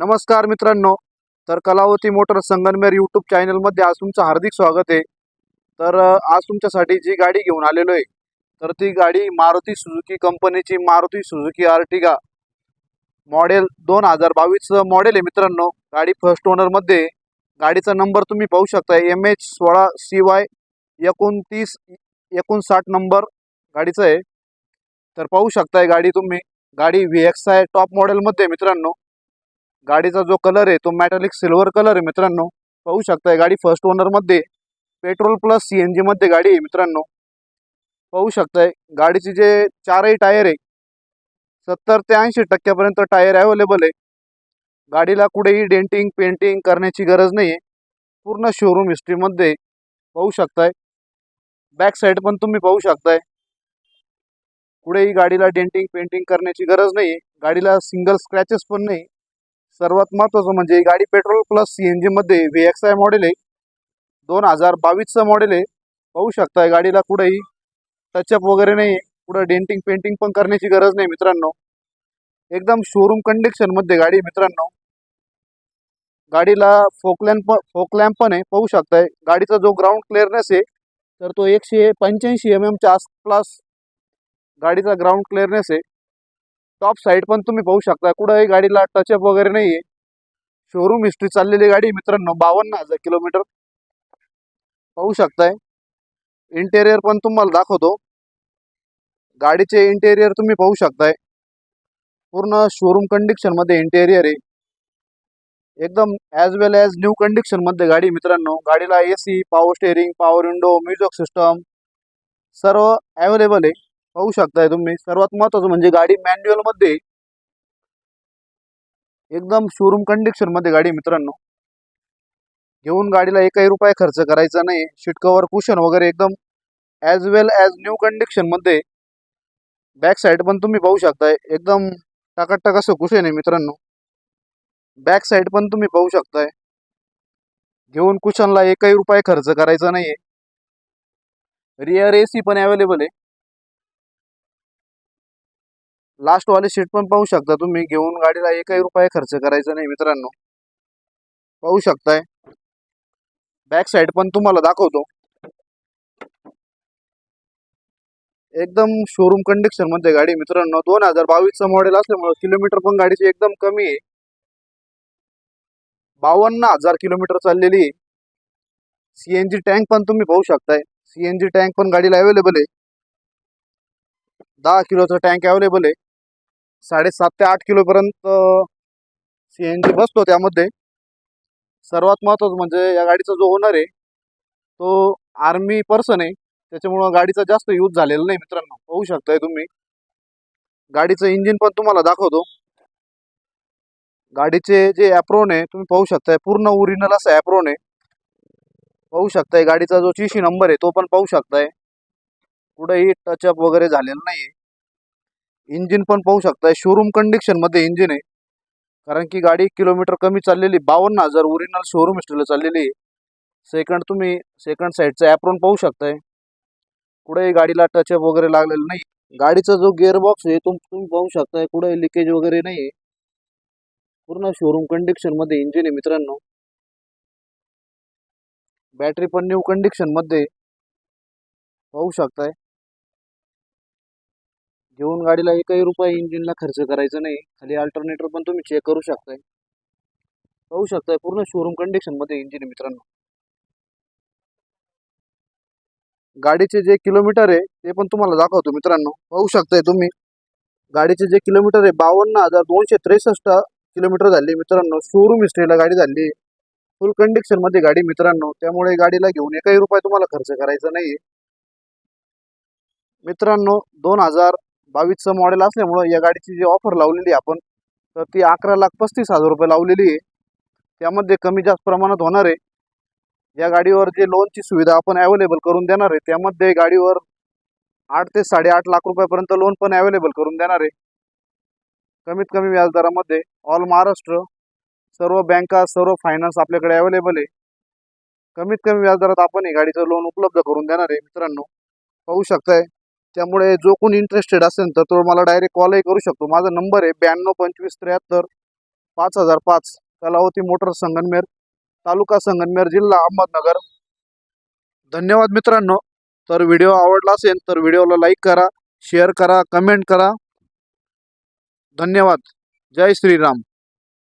नमस्कार मित्रांनो तर कलावती मोटर संगनमेर यूट्यूब चॅनलमध्ये आज तुमचं हार्दिक स्वागत आहे. तर आज तुमच्यासाठी जी गाडी घेऊन आलेलो आहे तर ती गाडी मारुती सुझुकी कंपनीची मारुती सुझुकी आर्टिगा मॉडेल दोन हजार बावीसचं मॉडेल आहे मित्रांनो. गाडी फर्स्ट ओनरमध्ये गाडीचा नंबर तुम्ही पाहू शकता एम एच सोळा सी वाय एकोणतीस एकोणसाठ नंबर गाडीचं आहे. तर पाहू शकताय गाडी तुम्ही. गाडी व्ही एक्स आहे टॉप मॉडेलमध्ये मित्रांनो. गाडीचा जो कलर आहे तो मॅटॅलिक सिल्वर कलर आहे मित्रांनो. पाहू शकताय गाडी फर्स्ट ओनरमध्ये पेट्रोल प्लस सी एन जीमध्ये गाडी आहे मित्रांनो. पाहू शकताय गाडीचे जे चारही टायर आहे सत्तर ते ऐंशी टक्क्यापर्यंत टायर अवेलेबल आहे. गाडीला कुठेही डेंटिंग पेंटिंग करण्याची गरज नाही आहे पूर्ण शोरूम हिस्ट्रीमध्ये पाहू शकताय. बॅक साईड पण तुम्ही पाहू शकताय. कुठेही गाडीला डेंटिंग पेंटिंग करण्याची गरज नाही आहे गाडीला सिंगल स्क्रॅचेस पण नाही. सर्वात महत्त्वाचं म्हणजे ही गाडी पेट्रोल प्लस सी एन जीमध्ये व्ही एक्स आय मॉडेल आहे. दोन हजार बावीसचं मॉडेल आहे. पाहू शकताय गाडीला कुठेही टचअप वगैरे नाही आहे. कुठं डेंटिंग पेंटिंग पण करण्याची गरज नाही मित्रांनो. एकदम शोरूम कंडिशनमध्ये गाडी मित्रांनो. गाडीला फोकलॅम्प पण फोकलॅम्प पण आहे. पाहू शकताय गाडीचा जो ग्राउंड क्लिअरनेस आहे तर तो एकशे पंच्याऐंशी एम एमच्या आसपास गाडीचा ग्राउंड क्लिअरनेस आहे. टॉप साईड पण तुम्ही पाहू शकता. कुठंही गाडीला टचअप वगैरे नाही आहे शोरूम हिस्ट्री चाललेली गाडी मित्रांनो. बावन्न हजार किलोमीटर पाहू शकताय. इंटेरियर पण तुम्हाला दाखवतो. गाडीचे इंटेरियर तुम्ही पाहू शकताय. पूर्ण शोरूम कंडिशनमध्ये इंटेरियर आहे. एकदम ॲज वेल ॲज न्यू कंडिशनमध्ये गाडी मित्रांनो. गाडीला A C power steering power window music system सर्व अवेलेबल आहे. पाहू शकताय तुम्ही. सर्वात महत्वाचं म्हणजे गाडी मॅन्युअलमध्ये एकदम शोरूम कंडिशनमध्ये गाडी मित्रांनो. घेऊन गाडीला एकही रुपये खर्च करायचा नाही. शीट कव्हर कुशन वगैरे एकदम ॲज वेल ॲज न्यू कंडिशनमध्ये बॅक साईड पण तुम्ही पाहू शकताय. एकदम टाकाटक असं कुशन आहे मित्रांनो. बॅक साईड पण तुम्ही पाहू शकताय. घेऊन कुशनला एकही रुपये खर्च करायचा नाहीये. रिअर एसी पण अवेलेबल आहे. लास्ट वाले सीट पण पाहू शकता तुम्ही. घेऊन गाडीला एकही रुपये खर्च करायचा नाही मित्रांनो. पाहू शकताय. बॅक साईड पण तुम्हाला दाखवतो. एकदम शोरूम कंडिशनमध्ये गाडी मित्रांनो. दोन हजार बावीसचं मॉडेल असल्यामुळे किलोमीटर पण गाडीची एकदम कमी आहे. बावन्न हजार किलोमीटर चाललेली आहे. सीएनजी टँक पण तुम्ही पाहू शकताय. सीएनजी टँक पण गाडीला अवेलेबल आहे. दहा किलोचा टँक अवेलेबल आहे. साडेसात ते आठ किलोपर्यंत सी एन जी बसतो त्यामध्ये. सर्वात महत्त्वाचं म्हणजे या गाडीचा जो ओनर आहे तो आर्मी पर्सन आहे. त्याच्यामुळं गाडीचा जास्त यूज झालेला नाही मित्रांनो. पाहू शकताय तुम्ही. गाडीचं इंजिन पण तुम्हाला दाखवतो. गाडीचे जे ॲप्रोन आहे तुम्ही पाहू शकताय. पूर्ण ओरिजिनल असं ॲप्रोन आहे. पाहू शकताय. गाडीचा जो चीशी नंबर आहे तो पण पाहू शकताय. कुठेही टचअप वगैरे झालेला नाही इंजिन पण पाहू शकताय. शोरूम कंडिशनमध्ये इंजिन आहे. कारण की गाडी किलोमीटर कमी चाललेली बावन्न हजार ओरिजिनल शोरूम हिस्ट्रीला चाललेली आहे. सेकंड तुम्ही सेकंड साईडचा ॲपरून पाहू शकताय. कुठेही गाडीला टचअप वगैरे लागलेलं नाही. गाडीचा जो गिअरबॉक्स आहे तो तुम्ही पाहू शकताय. कुठे लिकेज वगैरे नाही आहे पूर्ण शोरूम कंडिशनमध्ये इंजिन आहे मित्रांनो. बॅटरी पण न्यू कंडिशनमध्ये आहे. पाहू शकताय. घेऊन गाडीला एकही रुपये इंजिनला खर्च करायचा नाही. खाली अल्टरनेटर पण तुम्ही चेक करू शकताय. पाहू शकताय पूर्ण शोरूम कंडिशनमध्ये इंजिन मित्रांनो. गाडीचे जे किलोमीटर आहे ते पण तुम्हाला दाखवतो मित्रांनो. पाहू शकताय तुम्ही. गाडीचे जे किलोमीटर आहे बावन्न हजार दोनशे त्रेसष्ट किलोमीटर झाले मित्रांनो. शोरूम हिस्ट्रीला गाडी झाली. फुल कंडिशनमध्ये गाडी मित्रांनो. त्यामुळे गाडीला घेऊन एकही रुपये तुम्हाला खर्च करायचा नाही मित्रांनो दोन हजार बावीसचं मॉडेल असल्यामुळं या गाडीची जी ऑफर लावलेली आहे आपण तर ती अकरा लाख पस्तीस हजार रुपये लावलेली आहे. त्यामध्ये कमी जास्त प्रमाणात होणार आहे. या गाडीवर जे लोनची सुविधा आपण अवेलेबल करून देणार आहे त्यामध्ये गाडीवर आठ ते साडेआठ लाख रुपयापर्यंत लोन पण अवेलेबल करून देणार आहे. कमीत कमी व्याजदरामध्ये ऑल महाराष्ट्र सर्व बँका सर्व फायनान्स आपल्याकडे अवेलेबल आहे. कमीत कमी व्याजदरात आपण ही गाडीचं लोन उपलब्ध करून देणार आहे मित्रांनो. पाहू शकताय. त्यामुळे जो कोणी इंटरेस्टेड असेल तर तो मला डायरेक्ट कॉलही करू शकतो. माझा नंबर आहे ब्याण्णव पंचवीस त्र्याहत्तर पाच हजार पाच. कलावती मोटर संगनमेर तालुका संगनमेर जिल्हा अहमदनगर. धन्यवाद मित्रांनो. तर व्हिडिओ आवडला असेल तर व्हिडिओला लाईक करा शेअर करा कमेंट करा. धन्यवाद. जय श्रीराम.